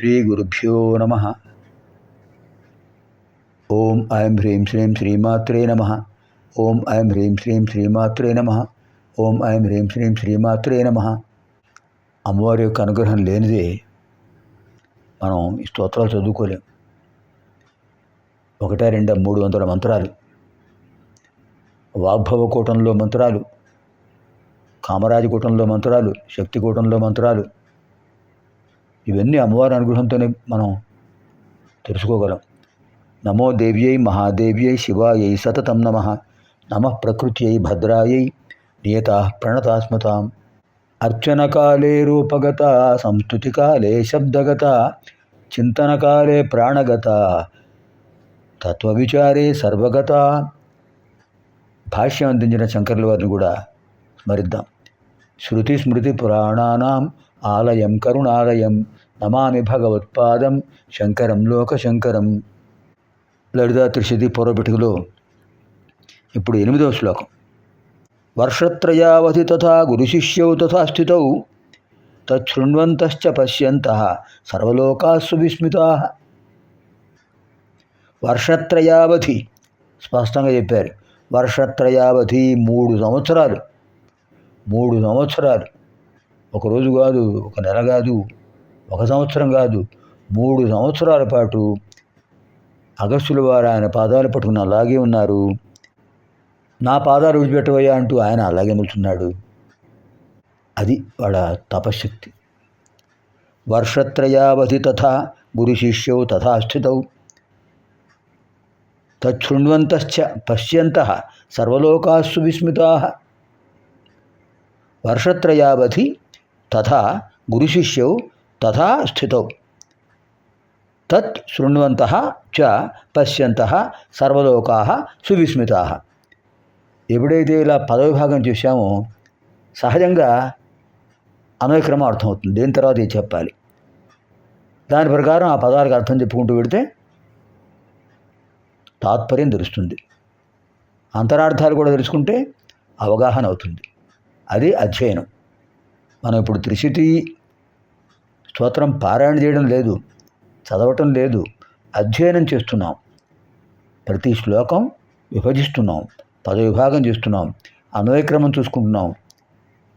శ్రీగురుభ్యో నమ ఓం ఐం హ్రీం శ్రీం శ్రీమాత్రే నమ ఓం ఐం హ్రీం శ్రీం శ్రీమాత్రే నమ ఓం ఐం హ్రీం శ్రీం శ్రీమాత్రే నమ అమ్మవారి యొక్క అనుగ్రహం లేనిదే మనం ఈ స్తోత్రాలు చదువుకోలేం. ఒకటే రెండు మూడు వందల మంత్రాలు. వాగ్భవ కూటంలో మంత్రాలు కామరాజకూటంలో మంత్రాలు శక్తికూటంలో మంత్రాలు ఇవన్నీ అమ్మవారి అనుగ్రహంతోనే మనం తెలుసుకోగలం. నమో దేవ్యై మహాదేవ్యై శివాయై సతతం నమ. నమ ప్రకృత్యై భద్రాయై నియత ప్రణతాస్మతాం. అర్చనకాలే రూపగత సంస్తుతికాలే శబ్దగత చింతనకాలే ప్రాణగత తత్వవిచారే సర్వగత. భాష్యం అందించిన శంకర్ల వారిని కూడా స్మరిద్దాం. శృతి స్మృతి పురాణానాం ఆలయం కరుణాలయం నమామి భగవత్పాదం శంకరం లోకశంకరం. లలితా త్రిశతి పూర్వపిటికలో ఇప్పుడు ఎనిమిదవ శ్లోకం. వర్షత్రయావధి తథా గురుశిష్యౌ తథా స్థితౌ తచ్ఛృణ్వంతశ్చ పశ్యంత సర్వలోకాస్సు విస్మితా. వర్షత్రయావధి స్పష్టంగా చెప్పారు. వర్షత్రయావధి మూడు సంవత్సరాలు. మూడు సంవత్సరాలు. ఒక రోజు కాదు ఒక నెల కాదు. ఒక సంవత్సరం కాదు మూడు సంవత్సరాల పాటు అగస్టుల వారు ఆయన పాదాలు పట్టుకుని అలాగే ఉన్నారు. నా పాదాలు విడిచిపెట్టవయ్యా అంటూ ఆయన అలాగే నిల్చున్నాడు. అది వాళ్ళ తపశక్తి వర్షత్రయావధి తథా గురు శిష్యౌ తథా స్థితౌ. తచ్ఛృణ్వంతశ్చ పశ్యంత సర్వలోకాస్సు విస్మితా. వర్షత్రయావధి తథా గురుశిష్యౌ తథా స్థితౌ. తత్ శృణ్వంత చ పశ్యంత సర్వలోకా సువిస్మితా. ఎప్పుడైతే ఇలా పదవిభాగం చూసామో సహజంగా అన్వయక్రమం అర్థమవుతుంది. దీని తర్వాత ఇది చెప్పాలి. దాని ప్రకారం ఆ పదాలకు అర్థం చెప్పుకుంటూ పెడితే తాత్పర్యం తెలుస్తుంది. అంతరార్థాలు కూడా తెలుసుకుంటే అవగాహన అవుతుంది. అది అధ్యయనం. మనం ఇప్పుడు త్రిశతి స్తోత్రం పారాయణ చేయడం లేదు చదవటం లేదు అధ్యయనం చేస్తున్నాం. ప్రతి శ్లోకం విభజిస్తున్నాం పదవిభాగం చేస్తున్నాం అన్వయక్రమం చూసుకుంటున్నాం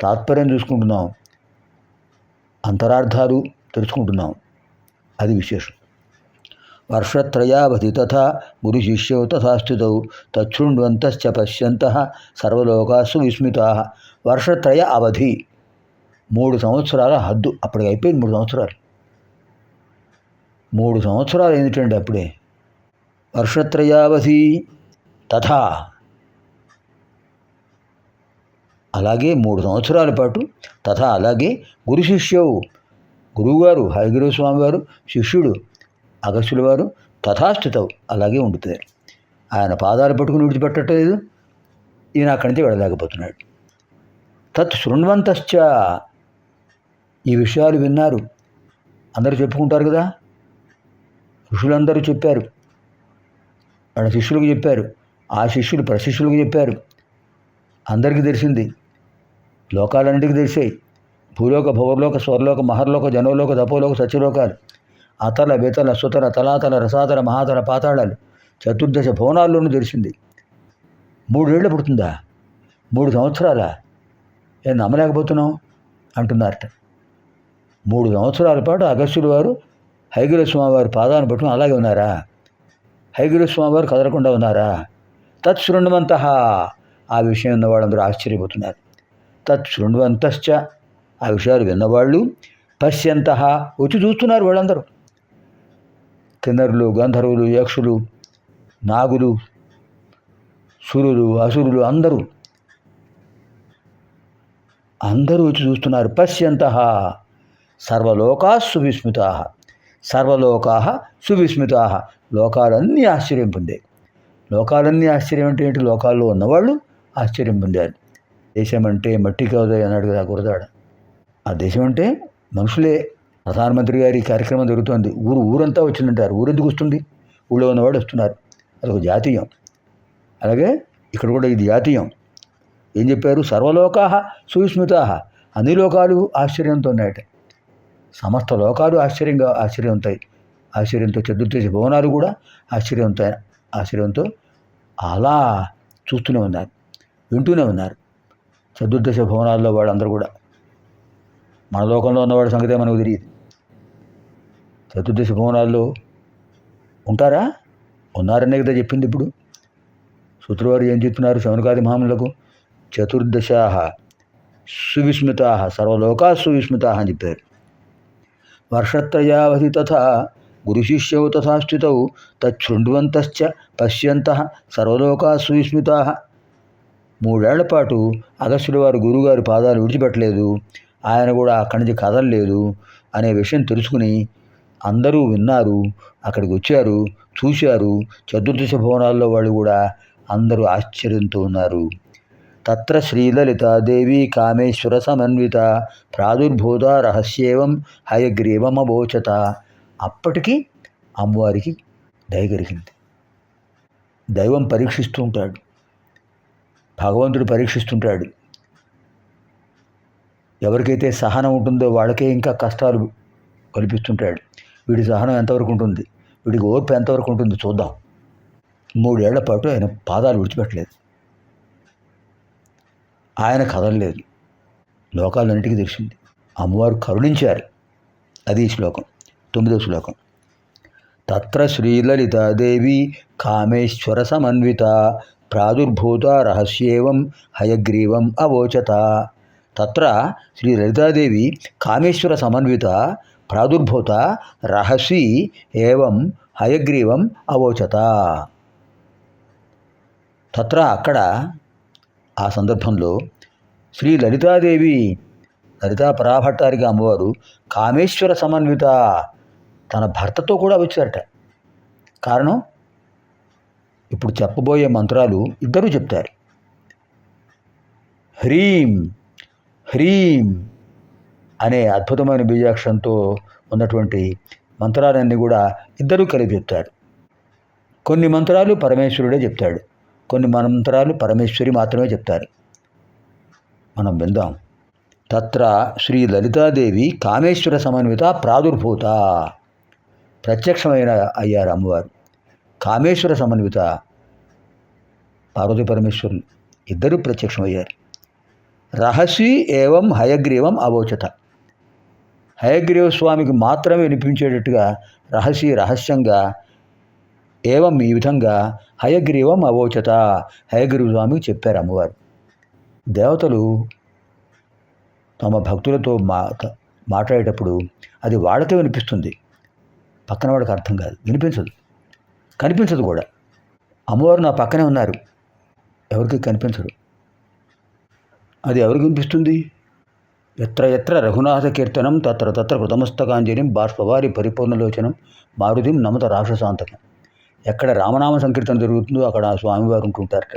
తాత్పర్యం చూసుకుంటున్నాం అంతరార్థాలు తెలుసుకుంటున్నాం. అది విశేషం. వర్షత్రయావధి తథా గురు శిష్యౌ తథా స్థితౌ పశ్యంత సర్వలోకాసు విస్మితా. వర్షత్రయ అవధి మూడు సంవత్సరాల హద్దు. అప్పటికి అయిపోయింది మూడు సంవత్సరాలు. మూడు సంవత్సరాలు ఏంటండి అప్పుడే? వర్షత్రయావధి తథా. అలాగే మూడు సంవత్సరాల పాటు తథా. అలాగే గురు శిష్యవు గురువుగారు హరిగురు స్వామి వారు శిష్యుడు అగస్యుల వారు తథాస్థితవు. అలాగే ఉండుతారు ఆయన పాదాలు పట్టుకుని విడిచిపెట్టట్లేదు. ఈయన అక్కడి నుంచి వెళ్ళలేకపోతున్నాడు. తత్ శృణ్వంతశ్చ. ఈ విషయాలు విన్నారు. అందరూ చెప్పుకుంటారు కదా? ఋషులందరూ చెప్పారు. వాళ్ళ శిష్యులకు చెప్పారు. ఆ శిష్యులు ప్రశిష్యులకు చెప్పారు. అందరికీ తెలిసింది. లోకాలన్నిటికీ తెలిసాయి. భూలోక భవలోక స్వర్లోక మహర్లోక జనోలోక దపోలోక సత్యలోకాలు. అతల వితల సుతల తలాతల రసాతల మహాతల పాతాళాలు. చతుర్దశ భవనాల్లోనూ తెలిసింది. మూడేళ్ళు పుడుతుందా? మూడు సంవత్సరాల? ఏం నమ్మలేకపోతున్నాం అంటున్నారట. మూడు సంవత్సరాల పాటు అగస్త్యుడు వారు హైగిర స్వామివారి పాదాన్ని పట్టుకుని అలాగే ఉన్నారా? హైగిర స్వామివారు కదలకుండా ఉన్నారా? తత్శృణ్వంత ఆ విషయం ఉన్న వాళ్ళందరూ ఆశ్చర్యపోతున్నారు తత్శృణ్వంతశ్చ ఆ విషయాలు విన్నవాళ్ళు పశ్యంత. వచ్చి చూస్తున్నారు వాళ్ళందరూ. కిన్నరులు గంధర్వులు యక్షులు నాగులు సురులు అసురులు అందరూ. అందరూ వచ్చి చూస్తున్నారు. పశ్యంత. సర్వలోకా సువిస్మితా. సర్వలోకా సువిస్మితా. లోకాలన్నీ ఆశ్చర్యం పొందాయి. లోకాలన్నీ ఆశ్చర్యం అంటే ఏంటి? లోకాల్లో ఉన్నవాళ్ళు ఆశ్చర్యం పొందారు. దేశం అంటే మట్టి కాదు అన్నాడు కదా గురదాడ ఆ దేశం అంటే మనుషులే. ప్రధానమంత్రి గారి కార్యక్రమం జరుగుతోంది. ఊరు ఊరంతా వచ్చిందంటారు. ఊరెందుకు ఎందుకు వస్తుంది? ఊళ్ళో ఉన్నవాడు వస్తున్నారు. అదొక జాతీయం. అలాగే ఇక్కడ కూడా ఇది జాతీయం. ఏం చెప్పారు? సర్వలోకా సువిస్మితా. అన్ని లోకాలు ఆశ్చర్యంతో ఉన్నాయట. సమస్త లోకాలు ఆశ్చర్యంగా ఆశ్చర్యవంతాయి ఆశ్చర్యంతో చతుర్దశ భవనాలు కూడా ఆశ్చర్యవంతాయి ఆశ్చర్యంతో అలా చూస్తూనే ఉన్నారు వింటూనే ఉన్నారు. చతుర్దశ భవనాల్లో వాళ్ళందరూ కూడా. మన లోకంలో ఉన్నవాడి సంగతే మనకు తెలియదు. చతుర్దశ భవనాల్లో ఉంటారా? ఉన్నారనే కదా చెప్పింది ఇప్పుడు. సూత్రవారు ఏం చెప్తున్నారు? శవనకాది మహాములకు చతుర్దశాహ సువిస్మృతా సర్వలోకా సువిస్మృతా అని చెప్పారు. వర్షత్రయావధి తథా గురుశిష్యౌ తథా స్థితౌ తచ్చృణ్వంతశ్చ పశ్యంత సర్వలోకా సువిస్మితా మూడేళ్ళ పాటు అగస్టుడు వారు గురువుగారి పాదాలు విడిచిపెట్టలేదు ఆయన కూడా అక్కడి నుంచి కదలలేదు అనే విషయం తెలుసుకుని అందరూ విన్నారు అక్కడికి వచ్చారు చూశారు చతుర్దశ భవనాల్లో వాళ్ళు కూడా అందరూ ఆశ్చర్యంతో ఉన్నారు. తత్ర శ్రీలలితాదేవి కామేశ్వర సమన్విత ప్రాదుర్భూత రహస్యేవం హయగ్రీవమబోచత అప్పటికి అమ్మవారికి దయగలిగింది దైవం పరీక్షిస్తూ ఉంటాడు భగవంతుడు పరీక్షిస్తుంటాడు. ఎవరికైతే సహనం ఉంటుందో వాళ్ళకే ఇంకా కష్టాలు కల్పిస్తుంటాడు. వీడి సహనం ఎంతవరకు ఉంటుంది? వీడికి ఓర్పు ఎంతవరకు ఉంటుంది? చూద్దాం. మూడేళ్ళ పాటు ఆయన పాదాలు విడిచిపెట్టలేదు. ఆయన కదలలేదు లోకాలన్నిటికీ తెలిసింది. అమ్మవారు కరుణించారు. అది శ్లోకం. తొమ్మిదో శ్లోకం. తత్ర శ్రీలలితాదేవి కామేశ్వర సమన్విత ప్రాదుర్భూత రహస్యేవం హయగ్రీవం అవోచత. తత్ర శ్రీ లలితాదేవి కామేశ్వర సమన్విత ప్రాదుర్భూత రహసి ఏవం హయగ్రీవం అవోచత. తత్ర అక్కడ ఆ సందర్భంలో శ్రీ లలితాదేవి లలితా పరాభట్టారిగా అమ్మవారు కామేశ్వర సమన్విత తన భర్తతో కూడా వచ్చారట. కారణం? ఇప్పుడు చెప్పబోయే మంత్రాలు ఇద్దరూ చెప్తారు. హ్రీం హ్రీం అనే అద్భుతమైన బీజాక్షరంతో ఉన్నటువంటి మంత్రాలన్నీ కూడా ఇద్దరూ కలిపి చెప్తారు. కొన్ని మంత్రాలు పరమేశ్వరుడే చెప్తాడు. కొన్ని మంత్రాలు పరమేశ్వరి మాత్రమే చెప్తారు. మనం విందాం. తత్ర శ్రీ లలితాదేవి కామేశ్వర సమన్విత ప్రాదుర్భూత. ప్రత్యక్షమైన అయ్యారు అమ్మవారు. కామేశ్వర సమన్విత పార్వతీ పరమేశ్వరులు ఇద్దరు ప్రత్యక్షమయ్యారు. రహస్య ఏవం హయగ్రీవం అవోచత. హయగ్రీవ స్వామికి మాత్రమే వినిపించేటట్టుగా రహస్య రహస్యంగా ఏవం ఈ విధంగా హయగ్రీవం అవోచత. హయగ్రీవ స్వామి చెప్పారు అమ్మవారు. దేవతలు తమ భక్తులతో మా మాట్లాడేటప్పుడు అది వాళ్ళకే వినిపిస్తుంది. పక్కన వాడికి అర్థం కాదు. వినిపించదు. కనిపించదు కూడా. అమ్మవారు నా పక్కనే ఉన్నారు. ఎవరికి కనిపించడు అది ఎవరికి వినిపిస్తుంది? ఎత్ర ఎత్ర రఘునాథ కీర్తనం తత్ర తత్ర కృతమస్తకాంజలిం బాష్పవారి పరిపూర్ణలోచనం మారుదిం నమత రాక్షసాంతకం. ఎక్కడ రామనామ సంకీర్తన జరుగుతుందో అక్కడ ఆ స్వామివారు ఉంటుంటారట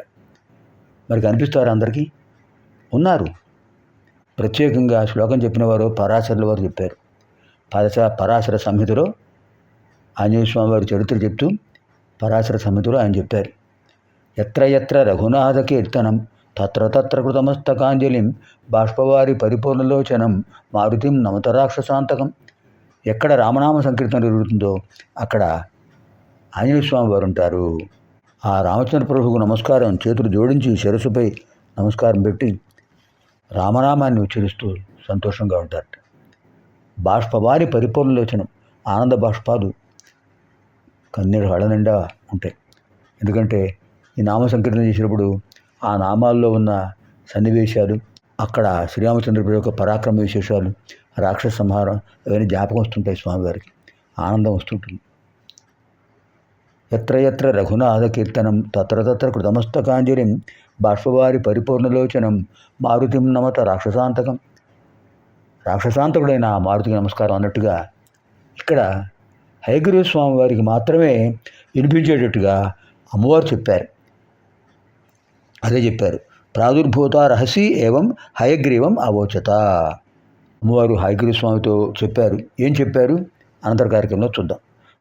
మరి కనిపిస్తారు అందరికీ? ఉన్నారు. ప్రత్యేకంగా శ్లోకం చెప్పిన వారు పరాశరుల వారు చెప్పారు. పరశ పరాశర సంహితలో ఆంజనేయ స్వామి వారి చరిత్ర చెప్తూ పరాశర సంహితలో ఆయన చెప్పారు. ఎత్ర ఎత్ర రఘునాథ కీర్తనం తత్ర తత్ర కృతమస్తకాంజలిం బాష్పవారి పరిపూర్ణలోచనం మారుతిం నమతరాక్షసాంతకం ఎక్కడ రామనామ సంకీర్తన జరుగుతుందో అక్కడ ఆంజనేయ స్వామి వారు ఉంటారు. ఆ రామచంద్ర ప్రభువుకు నమస్కారం. చేతులు జోడించి శిరస్సుపై నమస్కారం పెట్టి రామనామాన్ని ఉచ్చరిస్తూ సంతోషంగా ఉంటారట. బాష్పవారి పరిపూర్ణలోచనం ఆనంద బాష్పాలు కన్నీరు హళ నిండా ఉంటాయి. ఎందుకంటే ఈ నామ సంకీర్తన చేసినప్పుడు ఆ నామాల్లో ఉన్న సన్నివేశాలు అక్కడ శ్రీరామచంద్ర యొక్క పరాక్రమ విశేషాలు రాక్షస సంహారం అవన్నీ జ్ఞాపకం వస్తుంటాయి స్వామివారికి. ఆనందం వస్తుంటుంది. ఎత్ర ఎత్ర రఘునాథ కీర్తనం తత్ర తత్ర కృతమస్తకాంజలిం బాష్పవారి పరిపూర్ణలోచనం మారుతిం నమత రాక్షసాంతకం. రాక్షసాంతకుడైన మారుతికి నమస్కారం అన్నట్టుగా ఇక్కడ హయగ్రీవ స్వామి వారికి మాత్రమే వినిపించేటట్టుగా అమ్మవారు చెప్పారు. అదే చెప్పారు. ప్రాదుర్భూత రహసి ఏవం హయగ్రీవం అవోచత. అమ్మవారు హయగ్రీవ స్వామితో చెప్పారు. ఏం చెప్పారు? అనంతర కార్యక్రమంలో చూద్దాం.